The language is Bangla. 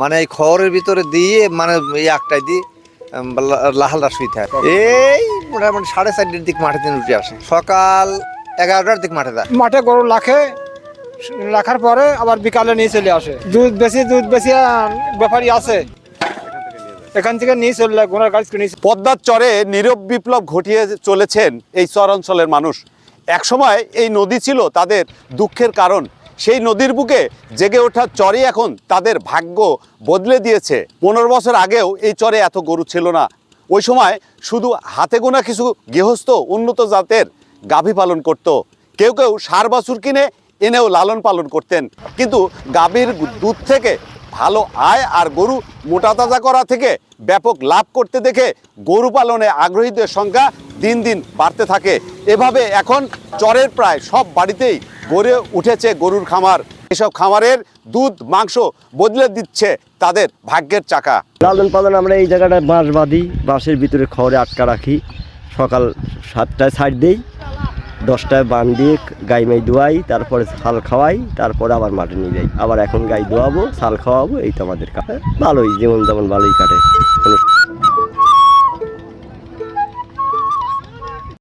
মানে এই খড়ের ভিতরে দিয়ে মানে এই একটাই দিয়ে লাহালটা শুইতে হয় এই মোটামুটি সাড়ে চারটের দিক মাঠে দিন উঠে আসে। সকাল এগারোটার দিক মাঠে যায়। মাঠে গরু লাখে রাখার পরে আবার বিকালে নিয়ে চলে আসে। দুধ বেশি দুধ বেশি আহ, ব্যাপারী আছে। এখান থেকে নিয়ে চলে যায় গোনার গাছ নিয়ে পদ্মার চরে নীরব বিপ্লব ঘটিয়ে চলেছেন এই চর অঞ্চলের মানুষ। একসময় এই নদী ছিল তাদের দুঃখের কারণ। সেই নদীর বুকে জেগে ওঠা চরে এখন তাদের ভাগ্য বদলে দিয়েছে। পনেরো বছর আগেও এই চরে এত গরু ছিল না। ওই সময় শুধু হাতে গোনা কিছু গৃহস্থ উন্নত জাতের গাভী পালন করত। কেউ কেউ সার বাছুর কিনে এনেও লালন পালন করতেন। কিন্তু গাভীর দুধ থেকে ভালো আয় আর গরু মোটা তাজা করা থেকে ব্যাপক লাভ করতে দেখে গরু পালনে আগ্রহীদের সংখ্যা দিন দিন বাড়তে থাকে। এভাবে এখন চরের প্রায় সব বাড়িতেই গড়ে উঠেছে গরুর খামার। এসব খামারের দুধ, মাংস বদলে দিচ্ছে তাদের ভাগ্যের চাকা। লালন পালন আমরা এই জায়গাটায় বাঁশ বাঁধি, বাঁশের ভিতরে খড়ে আটকা রাখি। সকাল সাতটায় ছাড় দিই। দশটায় বান দিয়ে গাই মাই দোয়াই, তারপরে শাল খাওয়াই, তারপরে আবার মাঠে নিয়ে যাই। আবার এখন গাই দোয়াবো, শাল খাওয়াবো এই তো আমাদের ভালোই, যেমন তেমন ভালোই কাটে। কোনো